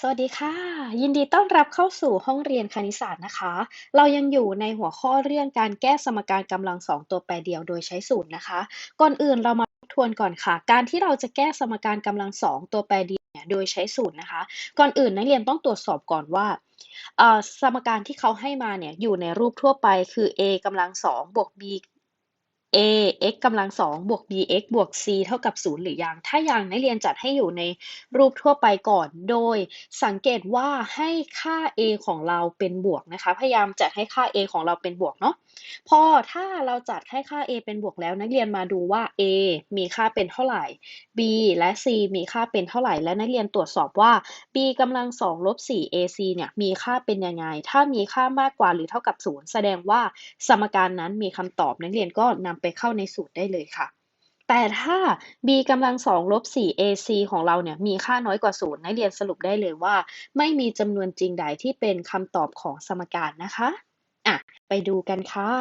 สวัสดีค่ะ ยินดีต้อนรับเข้าสู่ห้องเรียนคณิตศาสตร์นะคะ เรายังอยู่ในหัวข้อเรื่องการแก้สมการกำลังสองตัวแปรเดียวโดยใช้สูตรนะคะ ก่อนอื่นเรามาทบทวนก่อนค่ะ การที่เราจะแก้สมการกำลังสองตัวแปรเดียวโดยใช้สูตรนะคะ ก่อนอื่นนักเรียนต้องตรวจสอบก่อนว่าสมการที่เขาให้มาเนี่ยอยู่ในรูปทั่วไปคือ a กำลังสองบวก b a x กำลังสองบวก b x บวก c เท่ากับศูนย์หรือยัง ถ้ายังนักเรียนจัดให้อยู่ในรูปทั่วไปก่อน โดยสังเกตว่าให้ค่า a ของเราเป็นบวกนะคะ พยายามจัดให้ค่า a ของเราเป็นบวกเนาะ พอถ้าเราจัดให้ค่า a เป็นบวกแล้ว นักเรียนมาดูว่า a มีค่าเป็นเท่าไหร่ b และ c มีค่าเป็นเท่าไหร่ และนักเรียนตรวจสอบว่า b กำลังสองลบ4 ac เนี่ยมีค่าเป็นยังไง ถ้ามีค่ามากกว่าหรือเท่ากับศูนย์แสดงว่าสมการนั้นมีคำตอบนักเรียนก็นำไปไปเข้าในสูตรได้เลยค่ะ แต่ถ้า b กำลังสองลบ4 ac ของเราเนี่ยมีค่าน้อยกว่าศูนย์นักเรียนสรุปได้เลยว่า ไม่มีจำนวนจริงใดที่เป็นคำตอบของสมการนะคะอะไปดูกันค่ะ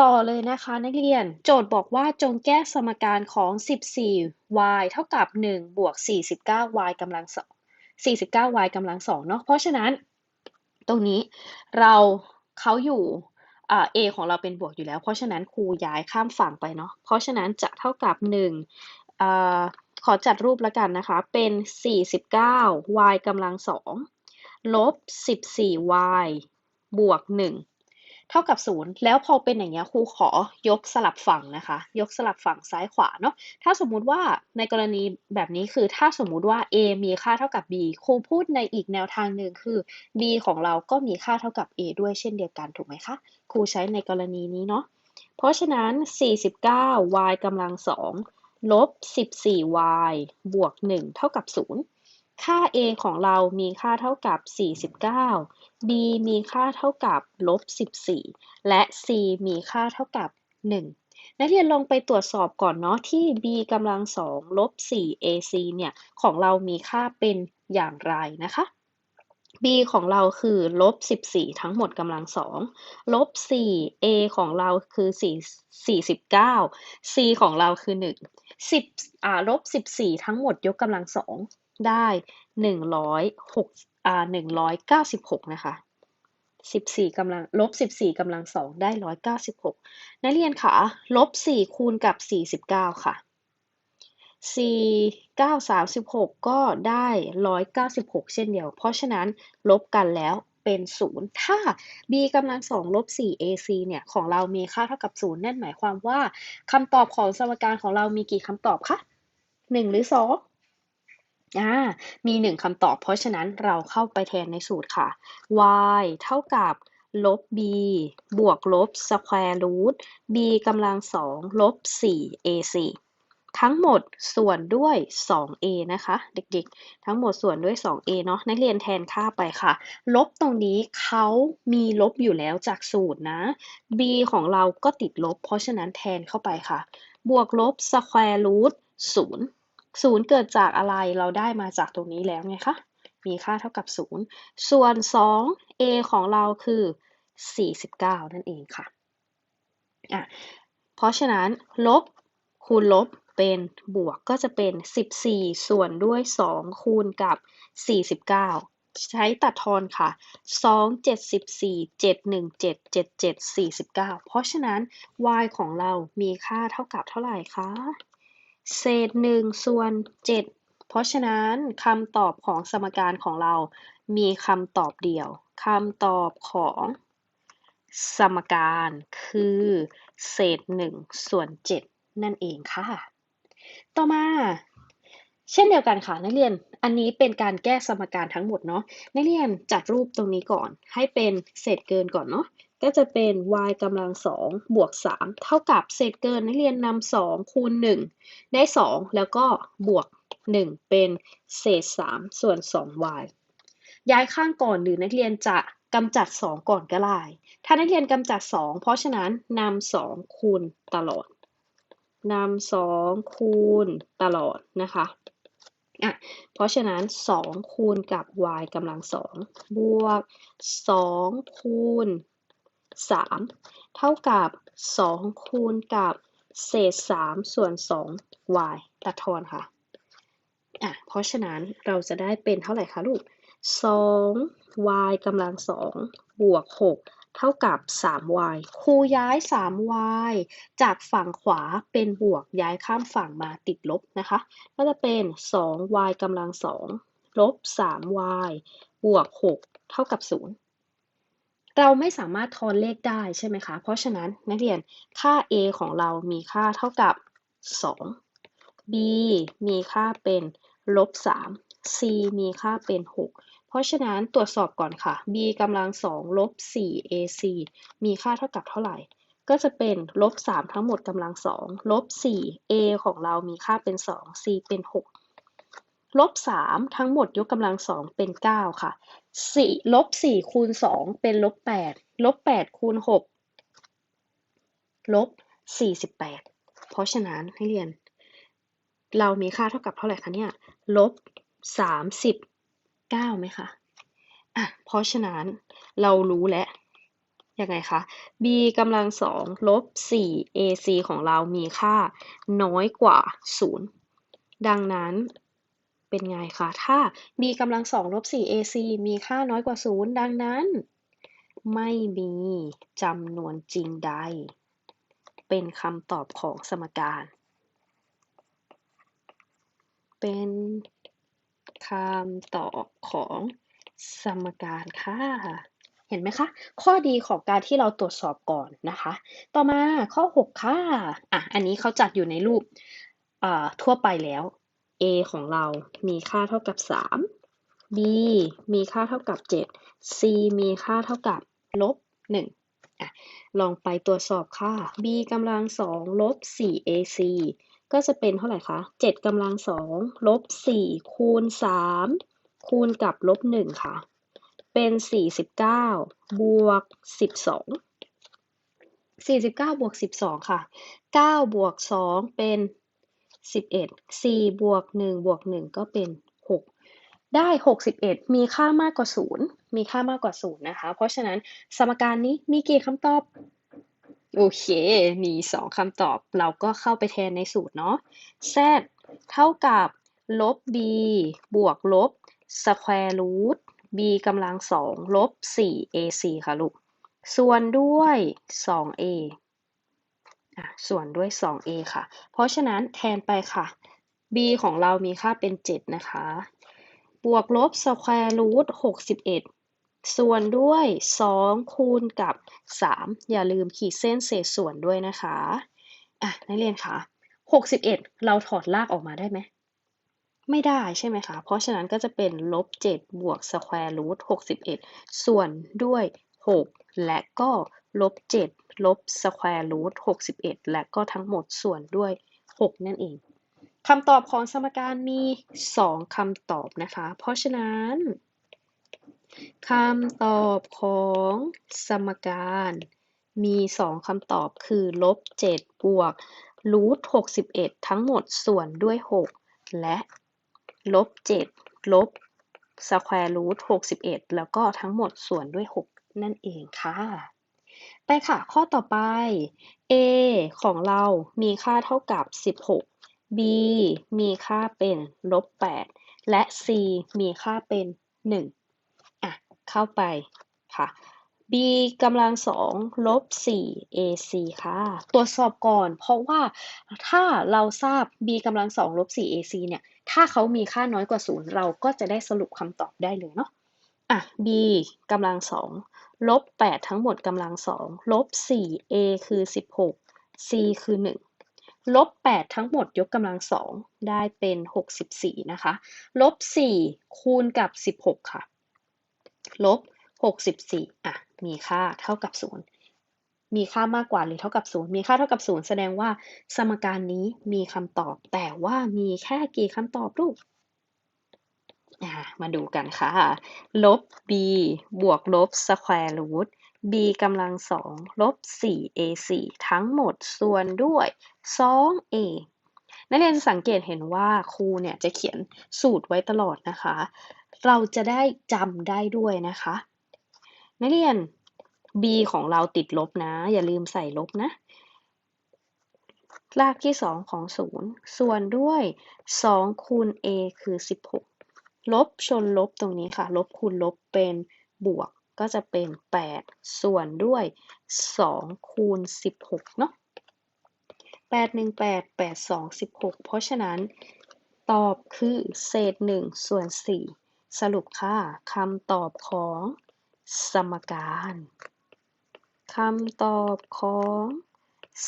ต่อเลยนะคะนักเรียนโจทย์บอกว่าจงแก้สมการของ 14y เท่ากับ 1 บวก 49y กำลังสอง 49y กำลังสองเนาะเพราะฉะนั้น ตรงนี้เราเขาอยู่ เอของเราเป็นบวกอยู่แล้ว เพราะฉะนั้นครูย้ายข้ามฝั่งไปเนาะเพราะฉะนั้นจะเท่ากับ1อ่าขอจัดรูปแล้วกันนะคะ เป็น 49y กำลังสองลบ 14y บวก 1 เท่ากับ 0 แล้วพอเป็นอย่างเงี้ยครูขอยกสลับฝั่งนะคะ ยกสลับฝั่งซ้ายขวาเนาะถ้าสมมุติว่าในกรณีแบบนี้คือถ้าสมมุติว่า a มีค่าเท่ากับ b ครูพูดในอีกแนวทางหนึ่งคือ b ของเราก็มีค่าเท่ากับ a ด้วยเช่นเดียวกันถูกไหมคะครูใช้ในกรณีนี้เนาะเพราะฉะนั้น 49y กำลังสองลบ 14y บวก 1 เท่ากับ 0 ค่า a ของเรามีค่าเท่ากับ 49 b มีค่าเท่ากับลบ 14 และ c มีค่าเท่ากับ 1 นักเรียนลองไปตรวจสอบก่อนเนาะที่ b กำลังสองลบ 4ac เนี่ย ของเรามีค่าเป็นอย่างไรนะคะ b ของเราคือลบ 14 ทั้งหมดกำลังสองลบ 4 a ของเราคือ 4 49 c ของเราคือ 1 10อ่าลบ 14 ทั้งหมดยกกำลังสอง ได้106อ่า196นะคะ14กำลังลบ14กำลังสองได้196นักเรียนคะลบ4คูณกับ49ค่ะ4 9 36ก็ได้196เช่นเดียว เพราะฉะนั้นลบกันแล้วเป็น0ถ้า b กำลังสองลบ4 ac เนี่ยของเรามีค่าเท่ากับ0นั่นหมายความว่าคำตอบของสมการของเรามีกี่คำตอบคะ1หรือ2อ่ อ่ามีหนึ่งคำตอบ เพราะฉะนั้นเราเข้าไปแทนในสูตรค่ะ y เท่ากับลบ b บวกลบ square root b กำลังสองลบ 4 ac ทั้งหมดส่วนด้วย 2a นะคะ เด็กๆ ทั้งหมดส่วนด้วย 2a เนาะนักเรียนแทนค่าไปค่ะ ลบตรงนี้เขามีลบอยู่แล้วจากสูตรนะ b ของเราก็ติดลบ เพราะฉะนั้นแทนเข้าไปค่ะ บวกลบ square root 0 ศูนย์เกิดจากอะไรเราได้มาจากตรงนี้แล้วไงคะ มีค่าเท่ากับ 0 ส่วน 2 a ของเราคือ 49 นั่นเองค่ะอะ เพราะฉะนั้น ลบคูณลบเป็นบวกก็จะเป็น 14 ส่วนด้วย 2 คูณกับ 49 ใช้ตัดทอนค่ะ 2 74 717 77 49 เพราะฉะนั้น y ของเรามีค่าเท่ากับเท่าไหร่คะ เศษหนึ่งส่วนเจ็ดเพราะฉะนั้นคำตอบของสมการของเรา มีคำตอบเดียวคำตอบของสมการคือเศษหนึ่งส่วนเจ็ดนั่นเองค่ะ ต่อมา เช่นเดียวกันค่ะนักเรียน อันนี้เป็นการแก้สมการทั้งหมดเนาะ นักเรียนจัดรูปตรงนี้ก่อน ให้เป็นเศษเกินก่อนเนาะ ก็จะเป็น y กำลังสองบวกสามเท่ากับเศษเกินนักเรียนนำสองคูณหนึ่งได้สองแล้วก็บวกหนึ่งเป็นเศษสามส่วนสอง y ย้ายข้างก่อนหรือนักเรียนจะกำจัดสองก่อนก็ได้ถ้านักเรียนกำจัดสองเพราะฉะนั้นนำสองคูณตลอดนำสองคูณตลอดนะคะอะเพราะฉะนั้นสองคูณกับ y กำลังสองบวกสองคูณ 3 เท่ากับ 2 คูณกับเศษ 3 ส่วน 2 y ตัดทอนค่ะอะ เพราะฉะนั้นเราจะได้เป็นเท่าไหร่คะลูก 2y กำลังสองบวก 6 เท่ากับ 3y ครูย้าย 3y จากฝั่งขวาเป็นบวกย้ายข้ามฝั่งมาติดลบนะคะ ก็จะเป็น 2y กำลังสองลบ 3y บวก 6 เท่ากับ 0 เราไม่สามารถทอนเลขได้ใช่ไหมคะ เพราะฉะนั้นนักเรียนค่า a ของเรามีค่าเท่ากับ 2 b มีค่าเป็นลบ 3 c มีค่าเป็น 6 เพราะฉะนั้นตรวจสอบก่อนค่ะ b กำลัง2ลบ 4 ac มีค่าเท่ากับเท่าไหร่ ก็จะเป็นลบ 3 ทั้งหมดกำลัง2ลบ 4 a ของเรามีค่าเป็น 2 c เป็น 6 ลบ3ทั้งหมดยกกำลัง2เป็น9ค่ะ4ลบ4คูณ2เป็นลบ8ลบ8คูณ6ลบ48เพราะฉะนั้นให้เรียน เรามีค่าเท่ากับเท่าไหร่คะเนี่ยลบ39ไหมคะอะเพราะฉะนั้นเรารู้แล้วยังไงคะ b กำลังสองลบ4 ac ของเรามีค่าน้อยกว่า 0 ดังนั้น เป็นไงคะ ถ้า b กำลังสองลบ 4 ac มีค่าน้อยกว่า 0 ดังนั้น ไม่มีจำนวนจริงใด เป็นคำตอบของสมการ เป็นคำตอบของสมการค่ะ เห็นไหมคะ ข้อดีของการที่เราตรวจสอบก่อนนะคะ ต่อมาข้อ 6 ค่ะ อะ อันนี้เขาจัดอยู่ในรูปทั่วไปแล้ว a ของเรามีค่าเท่ากับ 3 b มีค่าเท่ากับ 7 c มีค่าเท่ากับลบ1อะลองไปตรวจสอบค่ะ b กำลัง2ลบ 4ac ก็จะเป็นเท่าไหร่คะ 7กำลัง2ลบ 4 คูณ 3 คูณกับลบ 1 ค่ะ เป็น 49 บวก 12 49 บวก 12 ค่ะ 9 บวก 2 เป็น 11 4บวก1บวก1ก็เป็น 6 ได้ 61 มีค่ามากกว่า 0 มีค่ามากกว่า 0 นะคะ เพราะฉะนั้นสมการนี้มีกี่คำตอบ โอเค มี 2คำตอบ เราก็เข้าไปแทนในสูตรเนาะ z เท่ากับลบ b บวกลบ square root b กำลัง2ลบ 4ac ค่ะลูก ส่วนด้วย 2a ส่วนด้วย 2a ค่ะ เพราะฉะนั้นแทนไปค่ะ b ของเรามีค่าเป็น 7 นะคะ บวกลบ square root 61 ส่วนด้วย 2 คูณกับ 3 อย่าลืมขีดเส้นเศษส่วนด้วยนะคะ อะ นักเรียนคะ61 เราถอดรากออกมาได้ไหม ไม่ได้ใช่ไหมคะ เพราะฉะนั้นก็จะเป็นลบ 7 บวก square root 61 ส่วนด้วย 6 และก็ลบ 7 ลบ square root 61และก็ทั้งหมดส่วนด้วย6นั่นเองคำตอบของสมการมี2คำตอบนะคะ เพราะฉะนั้นคำตอบของสมการมี2คำตอบคือลบ7บวกรูท61ทั้งหมดส่วนด้วย6และลบ7ลบสแควร์รูท61แล้วก็ทั้งหมดส่วนด้วย6นั่นเองค่ะ ไปค่ะ ข้อต่อไป a ของเรามีค่าเท่ากับ 16 b มีค่าเป็นลบ 8 และ c มีค่าเป็น 1 อะ เข้าไปค่ะ b กำลังสองลบ 4 ac ค่ะ ตรวจสอบก่อน เพราะว่าถ้าเราทราบ b กำลังสองลบ 4 ac เนี่ย ถ้าเขามีค่าน้อยกว่า 0 เราก็จะได้สรุปคำตอบได้เลยเนาะ อะ b กำลังสอง ลบ8ทั้งหมดกำลังสองลบ 4 a คือ 16 c คือ 1 ลบ 8 ทั้งหมดยกกำลังสองได้เป็น 64 นะคะ ลบ 4 คูณกับ 16 ค่ะ ลบ 64 อะ มีค่าเท่ากับ 0 มีค่ามากกว่าหรือเท่ากับ 0 มีค่าเท่ากับ 0 แสดงว่าสมการนี้มีคำตอบ แต่ว่ามีแค่กี่คำตอบลูก มาดูกันค่ะ ลบ b บวกลบ square root b กำลังสองลบ 4ac ทั้งหมดส่วนด้วย 2a นักเรียนสังเกตเห็นว่าครูเนี่ยจะเขียนสูตรไว้ตลอดนะคะ เราจะได้จำได้ด้วยนะคะ นักเรียน b ของเราติดลบนะ อย่าลืมใส่ลบนะรากที่ 2 ของ 0 ส่วนด้วย 2 คูณ a คือ 16 ลบชนลบตรงนี้ค่ะ ลบคูณลบเป็นบวกก็จะเป็น 8 ส่วนด้วย 2 คูณ 16 เนาะ8 1 8 8 2 16 เพราะฉะนั้นตอบคือเศษ 1 ส่วน 4 สรุปค่ะคำตอบของสมการคำตอบของ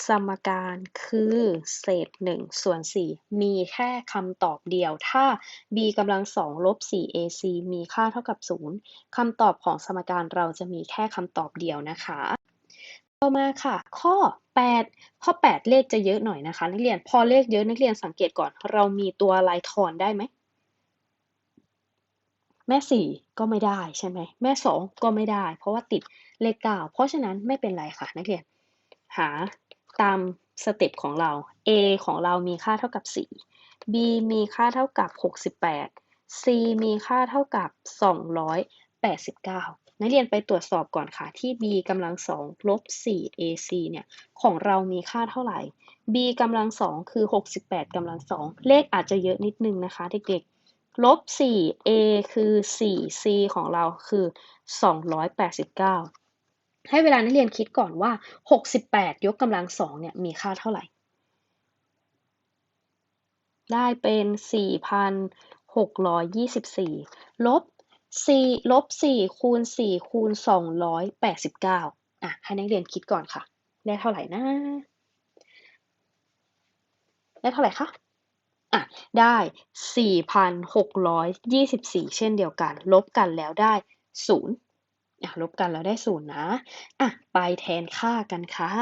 สมการคือเศษ1ส่วน4มีแค่คำตอบเดียว ถ้า b กำลัง2ลบ 4ac มีค่าเท่ากับ 0คำตอบของสมการเราจะมีแค่คำตอบเดียวนะคะ ต่อมาค่ะ ข้อ 8 ข้อ 8 เลขจะเยอะหน่อยนะคะ นักเรียนพอเลขเยอะนักเรียนสังเกตก่อน เรามีตัวอะไรทอนได้ไหมแม่4ก็ไม่ได้ใช่ไหมแม่2ก็ไม่ได้ เพราะว่าติดเลข9เพราะฉะนั้นไม่เป็นไรค่ะนักเรียน หา ตามสเต็ปของเรา a ของเรามีค่าเท่ากับ 4 b มีค่าเท่ากับ 68 c มีค่าเท่ากับ 289 นักเรียนไปตรวจสอบก่อนค่ะ ที่ b กำลัง2ลบ 4ac เนี่ย ของเรามีค่าเท่าไหร่ b กำลัง2คือ 68กำลัง2เลขอาจจะเยอะนิดนึงนะคะเด็กๆลบ 4a คือ 4c ของเราคือ 289 ให้เวลานักเรียนคิดก่อนว่า 68 ยกกำลังสองเนี่ยมีค่าเท่าไหร่ ได้เป็น 4,624 ลบ 4 ลบ 4 คูณ 4 คูณ 289 อะ ให้นักเรียนคิดก่อนค่ะ ได้เท่าไหร่นะ ได้เท่าไหร่คะอะ ได้ 4,624 เช่นเดียวกัน ลบกันแล้วได้ 0 อะลบกันแล้วได้ศูนย์นะอะไปแทนค่ากันค่ะ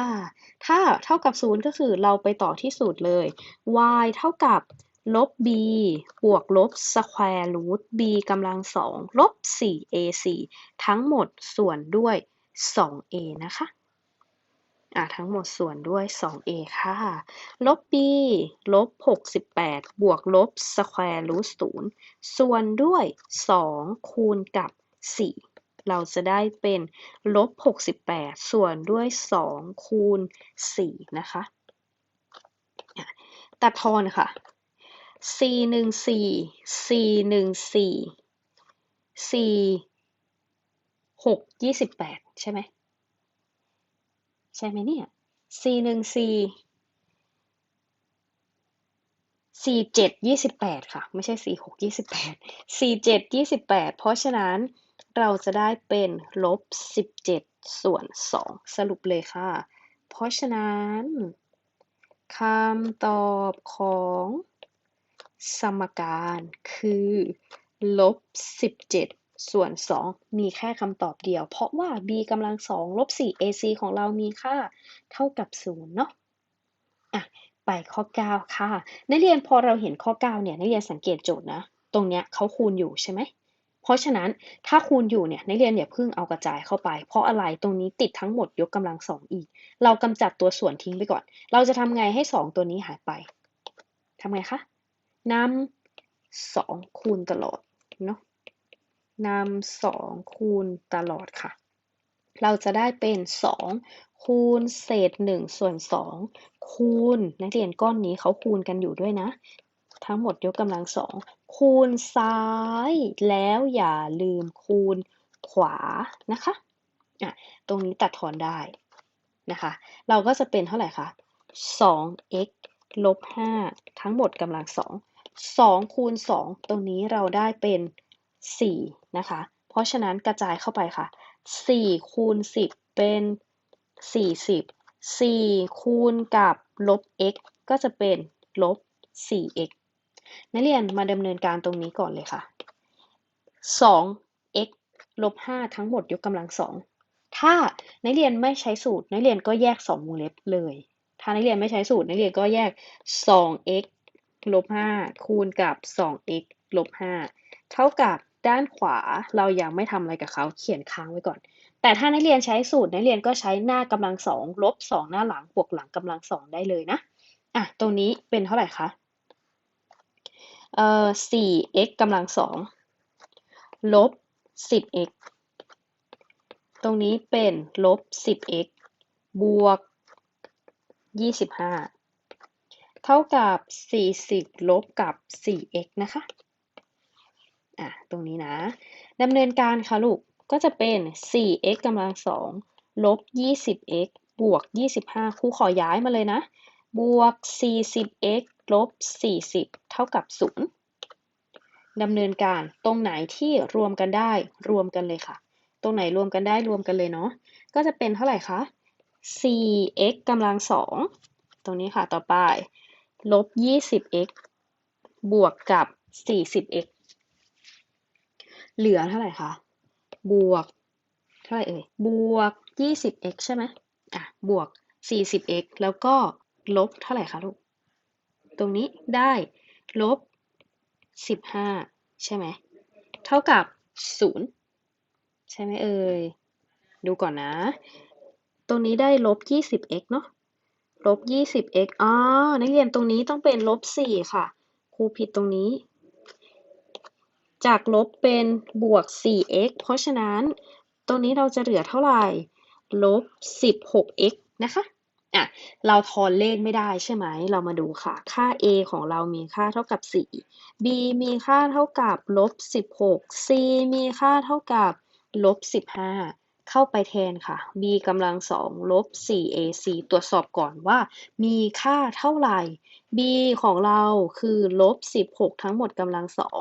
ถ้าเท่ากับศูนย์ก็คือเราไปต่อที่สูตรเลย y เท่ากับลบ b บวกลบ square root b กำลังสองลบ 4ac ทั้งหมดส่วนด้วย 2a นะคะอะทั้งหมดส่วนด้วย 2a ค่ะ ลบ b ลบ 68 บวกลบ square root 0 ส่วนด้วย 2 คูณกับ 4 เราจะได้เป็นลบ 68 ส่วนด้วย 2 คูณ 4 นะคะตัดทอนค่ะ c 1 4 c 1 4 c 6 28 ใช่ไหม ใช่ไหมเนี่ย c 1 4 c 7 28 ค่ะ ไม่ใช่ c 6 28 c 7 28 เพราะฉะนั้น เราจะได้เป็นลบ 17 ส่วน 2 สรุปเลยค่ะ เพราะฉะนั้นคำตอบของสมการคือลบ 17 ส่วน 2 มีแค่คำตอบเดียว เพราะว่า b กำลัง2ลบ 4 ac ของเรามีค่าเท่ากับ 0 เนาะอะ ไปข้อ 9 ค่ะ นักเรียนพอเราเห็นข้อ 9 เนี่ย นักเรียนสังเกตโจทย์นะ ตรงเนี้ยเขาคูณอยู่ใช่ไหม เพราะฉะนั้นถ้าคูณอยู่เนี่ยนักเรียนอย่าเพิ่งเอากระจายเข้าไป เพราะอะไรตรงนี้ติดทั้งหมดยกกำลังสองอีก เรากำจัดตัวส่วนทิ้งไปก่อน เราจะทำไงให้สองตัวนี้หายไปทำไงคะนำสองคูณตลอดเนาะนำสองคูณตลอดค่ะ เราจะได้เป็นสองคูณเศษหนึ่งส่วนสองคูณนักเรียนก้อนนี้เขาคูณกันอยู่ด้วยนะ ทั้งหมดยกกำลังสอง คูณซ้าย แล้วอย่าลืมคูณขวานะคะอะตรงนี้ตัดทอนได้นะคะ เราก็จะเป็นเท่าไหร่คะ 2x ลบ 5 ทั้งหมดกำลัง2 2คูณ2ตรงนี้เราได้เป็น4นะคะ เพราะฉะนั้นกระจายเข้าไปค่ะ4คูณ10เป็น40 4คูณกับลบ x ก็จะเป็นลบ 4x นักเรียนมาดำเนินการตรงนี้ก่อนเลยค่ะ 2x ลบ5ทั้งหมดยกกำลังสองถ้านักเรียนไม่ใช้สูตร นักเรียนก็แยก 2 วงเล็บเลย ถ้านักเรียนไม่ใช้สูตร นักเรียนก็แยก 2x ลบ5คูณกับ 2x ลบ5เท่ากับด้านขวาเรายังไม่ทำอะไรกับเขาเขียนค้างไว้ก่อน แต่ถ้านักเรียนใช้สูตร นักเรียนก็ใช้หน้ากำลังสองลบ2หน้าหลังบวกหลังกำลังสองได้เลยนะ อะ ตรงนี้เป็นเท่าไหร่คะ เอ่อ 4x กำลังสองลบ 10x ตรงนี้เป็นลบ 10x บวก 25 เท่ากับ 40 ลบกับ 4x นะคะ อะ ตรงนี้นะดำเนินการค่ะลูก ก็จะเป็น 4x กำลังสองลบ 20x บวก 25 ครูขอย้ายมาเลยนะ บวก 40x ลบ 40 เท่ากับ 0ดำเนินการตรงไหนที่รวมกันได้รวมกันเลยค่ะ ตรงไหนรวมกันได้รวมกันเลยเนาะ ก็จะเป็นเท่าไหร่คะ 4x กำลังสองตรงนี้ค่ะต่อไป ลบ 20x บวกกับ 40x เหลือเท่าไหร่คะ บวก เท่าไหร่เอ่ย บวก 20x ใช่ไหมอะ บวก 40x แล้วก็ลบเท่าไหร่คะลูก ตรงนี้ได้ลบ 15 ใช่ไหม เท่ากับ 0 ใช่ไหมเอ่ย ดูก่อนนะ ตรงนี้ได้ลบ 20x เนาะลบ 20x อ๋อ นักเรียนตรงนี้ต้องเป็นลบ 4 ค่ะ ครูผิดตรงนี้ จากลบเป็นบวก 4x เพราะฉะนั้น ตรงนี้เราจะเหลือเท่าไหร่ ลบ 16x นะคะ อะเราทอนเลขไม่ได้ใช่ไหม เรามาดูค่ะ ค่า a ของเรามีค่าเท่ากับ 4 b มีค่าเท่ากับลบ 16 c มีค่าเท่ากับลบ 15 เข้าไปแทนค่ะ b กำลังสองลบ 4ac ตรวจสอบก่อนว่า มีค่าเท่าไหร่ b ของเราคือลบ 16 ทั้งหมดกำลังสอง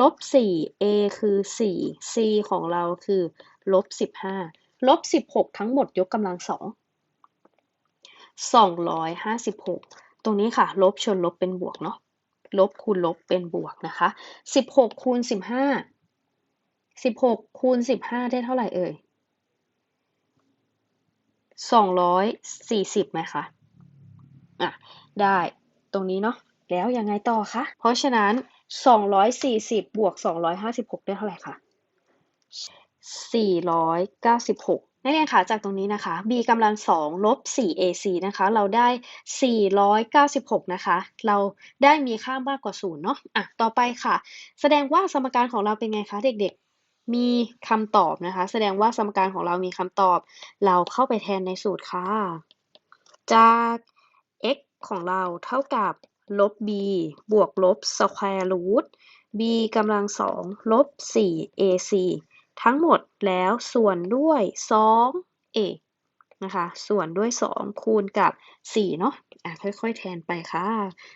ลบ 4 a คือ 4 c ของเราคือลบ 15ลบ 16 ทั้งหมดยกกำลังสอง 256 ตรงนี้ค่ะ ลบชนลบเป็นบวกเนาะลบคูณลบเป็นบวกนะคะ 16คูณ15 16คูณ15 ได้เท่าไหร่เอ่ย 240ไหมคะอะได้ตรงนี้เนาะแล้วยังไงต่อคะ เพราะฉะนั้น 240 บวก 256 ได้เท่าไหร่คะ 496 นักเรียนคะจากตรงนี้นะคะ b กำลังสองลบ 4ac นะคะ เราได้ 496 นะคะ เราได้มีค่ามากกว่า0เนาะอะต่อไปค่ะ แสดงว่าสมการของเราเป็นไงคะเด็กๆ มีคำตอบนะคะ แสดงว่าสมการของเรามีคำตอบ เราเข้าไปแทนในสูตรค่ะ จาก x ของเราเท่ากับลบ b บวกลบ square root b กำลังสองลบ 4ac ทั้งหมดแล้วส่วนด้วย 2a นะคะส่วนด้วย 2 คูณกับ 4 เนาะอะค่อยๆ แทนไปค่ะ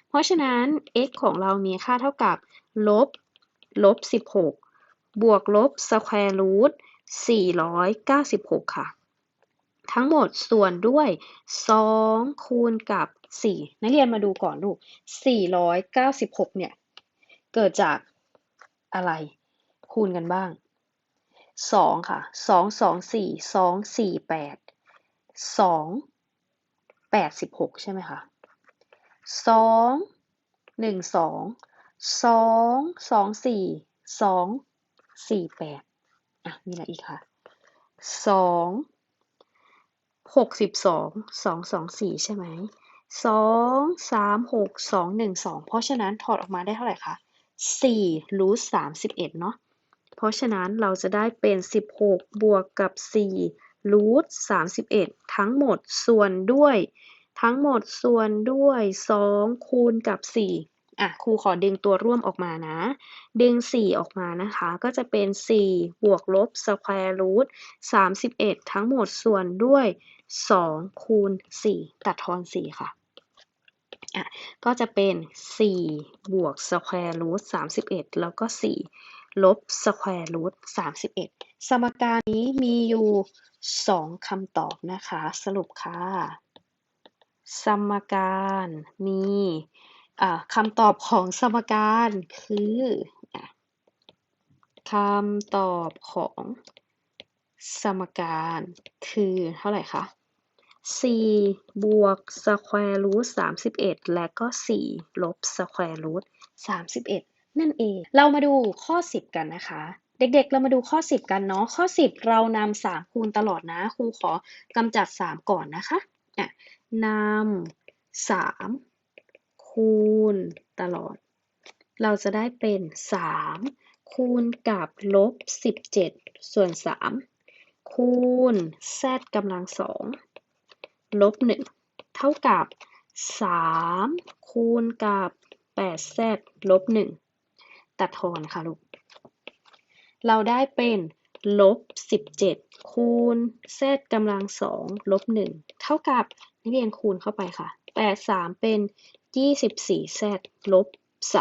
เพราะฉะนั้น x ของเรามีค่าเท่ากับลบลบ 16 บวกลบ square root 496 ค่ะ ทั้งหมดส่วนด้วย 2 คูณกับ 4 นักเรียนมาดูก่อนลูก 496 เนี่ย เกิดจากอะไรคูณกันบ้าง สองค่ะสองสองสี่สองสี่แปดสองแปดสิบหกใช่ไหมคะสองหนึ่งสองสองสองสี่สองสี่แปดอะมีอะไรอีกคะสองหกสิบสองสองสองสี่ใช่ไหมสองสามหกสองหนึ่งสองเพราะฉะนั้นถอดออกมาได้เท่าไหร่คะสี่รูทสามสิบเอ็ดเนาะ ราะฉะนั้นเราจะได้เป็น 16 บวกกับ4รูท31 ทั้งหมดส่วนด้วย ทั้งหมดส่วนด้วย 2 คูณกับ 4 อะครูขอดึงตัวร่วมออกมานะ ดึง 4 ออกมานะคะ ก็จะเป็น 4 บวกลบสแควร์รูท31 ทั้งหมดส่วนด้วย 2 คูณ 4 ตัดทอน 4 ค่ะอะ ก็จะเป็น 4 บวกสแควร์รูท31 แล้วก็ 4 ลบสแควร์รูทสามสิบเอ็ดสมการนี้มีอยู่สองคำตอบนะคะ สรุปค่ะ สมการมีคำตอบของสมการคือคำตอบของสมการคือเท่าไหร่คะ4บวกสแควร์รูท31 และก็ 4 ลบสแควร์รูท31 นั่นเอง เรามาดูข้อ 10 กันนะคะ เด็กๆ เรามาดูข้อ 10 กันเนาะ ข้อ 10 เรานำ3คูณตลอดนะ ครูขอกำจัด 3 ก่อนนะคะอะนำ3คูณตลอด เราจะได้เป็น 3 คูณกับลบ 17 ส่วน 3 คูณ z กำลัง2ลบ 1 เท่ากับ 3 คูณกับ 8z ลบ 1 ตัดทอนค่ะลูก เราได้เป็นลบ 17 คูณ z กำลังสองลบ 1 เท่ากับนักเรียนคูณเข้าไปค่ะ 8 3 เป็น 24 z ลบ 3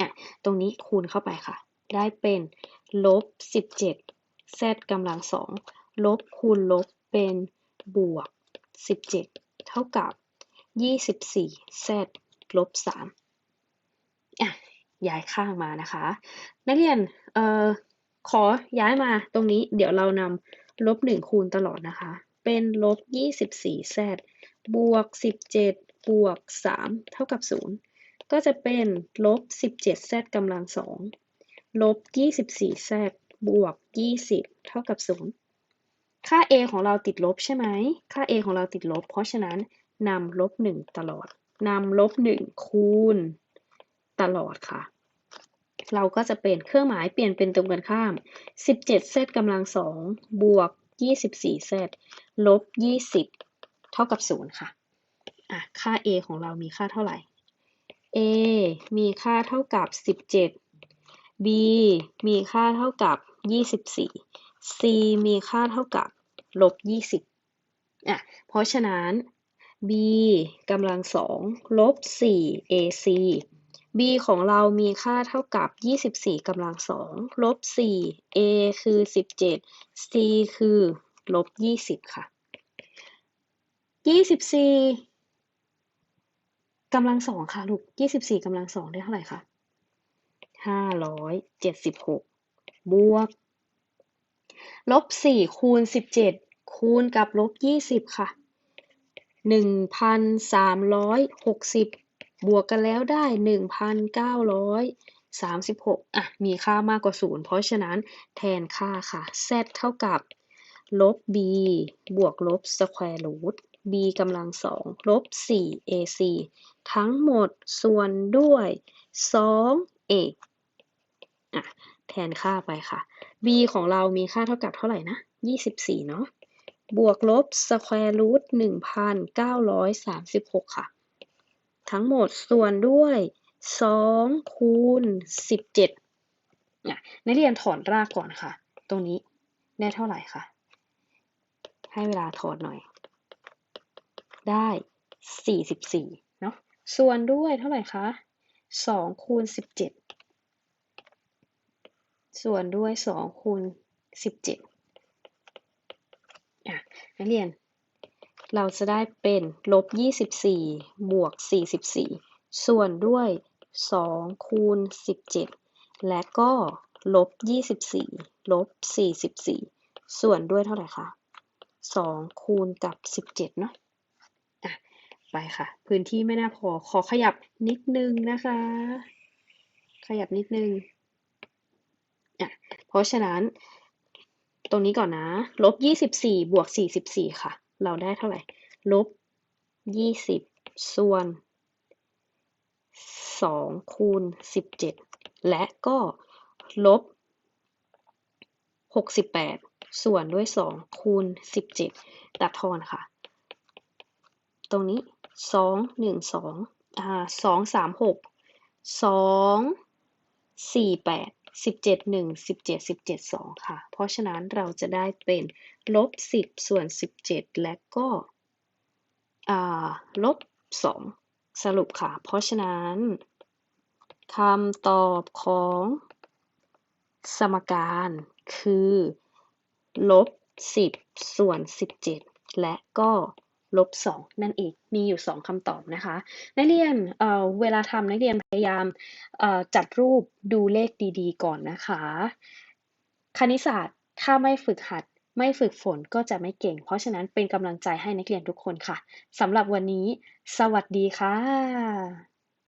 อะ ตรงนี้คูณเข้าไปค่ะ ได้เป็นลบ 17 z กำลังสองลบคูณลบเป็นบวก 17 เท่ากับ 24 z ลบ 3 อะย้ายข้างมานะคะ นักเรียนเอ่อขอย้ายมาตรงนี้เดี๋ยวเรานำลบ1คูณตลอดนะคะ เป็นลบ24 z บสี่แซดบวก17บเจ็ดบวก3เท่ากับ0ก็จะเป็นลบ17 z กำลัง2ลบ24 z บสี่แซดบวก20เท่ากับ0ค่า a ของเราติดลบใช่ไหม ค่า a ของเราติดลบ เพราะฉะนั้นนำลบ1ตลอดนำลบ1คูณ ตลอดค่ะ เราก็จะเป็นเครื่องหมายเปลี่ยนเป็นตรงกันข้าม 17 z กำลัง2บวก 24 z ลบ 20 เท่ากับ 0 ค่ะ อะ ค่า a ของเรามีค่าเท่าไหร่ a มีค่าเท่ากับ 17 b มีค่าเท่ากับ 24 c มีค่าเท่ากับลบ 20 อะ เพราะฉะนั้น b กำลังสองลบ 4 ac b ของเรามีค่าเท่ากับ 24กำลังสองลบ4 a คือ 17 c คือลบ 20 ค่ะ 24กำลังสองค่ะลูก 24กำลังสองได้เท่าไหร่คะ576 บวก ลบ 4 คูณ 17 คูณกับลบ 20 ค่ะ 1,360 บวกกันแล้วได้ 1,936 อะ มีค่ามากกว่า 0 เพราะฉะนั้นแทนค่าค่ะ z เท่ากับ ลบ b บวกลบ square root b กำลังสองลบ 4 ac ทั้งหมดส่วนด้วย 2a อะ แทนค่าไปค่ะ b ของเรามีค่าเท่ากับเท่าไหร่นะ 24 เนาะบวกลบ square root 1,936 ค่ะ ทั้งหมดส่วนด้วย2คูณ17อะนักเรียนถอนรากก่อนค่ะ ตรงนี้ได้เท่าไหร่คะให้เวลาถอนหน่อย ได้ 44เนาะส่วนด้วยเท่าไหร่คะ2คูณ17 ส่วนด้วย2คูณ17อะนักเรียน เราจะได้เป็นลบ 24 บวก 44 ส่วนด้วย 2 คูณ 17 และก็ลบ 24 ลบ 44 ส่วนด้วยเท่าไหร่คะ 2 คูณกับ 17 เนาะอะ ไปค่ะ พื้นที่ไม่น่าพอ ขอขยับนิดนึงนะคะ ขยับนิดนึง อะ เพราะฉะนั้น ตรงนี้ก่อนนะ ลบ 24 บวก 44 ค่ะ เราได้เท่าไหร่ ลบ20ส่วน2คูณ17และก็ลบ68ส่วนด้วย2คูณ17ตัดทอนค่ะ ตรงนี้2 1 2อ่า2 3 6 2 4 8 17 1 17 17 2 ค่ะ เพราะฉะนั้นเราจะได้เป็นลบ 10 ส่วน 17 และก็ลบ 2 สรุปค่ะ เพราะฉะนั้นคำตอบของสมการคือลบ 10 ส่วน 17 และก็ ลบ2นั่นเองมีอยู่ 2คำตอบนะคะ นักเรียนเเวลาทำนักเรียนพยายามจัดรูปดูเลขดีๆ ก่อนนะคะ คณิตศาสตร์ถ้าไม่ฝึกหัดไม่ฝึกฝนก็จะไม่เก่ง เพราะฉะนั้นเป็นกำลังใจให้นักเรียนทุกคนค่ะสำหรับวันนี้ สวัสดีค่ะ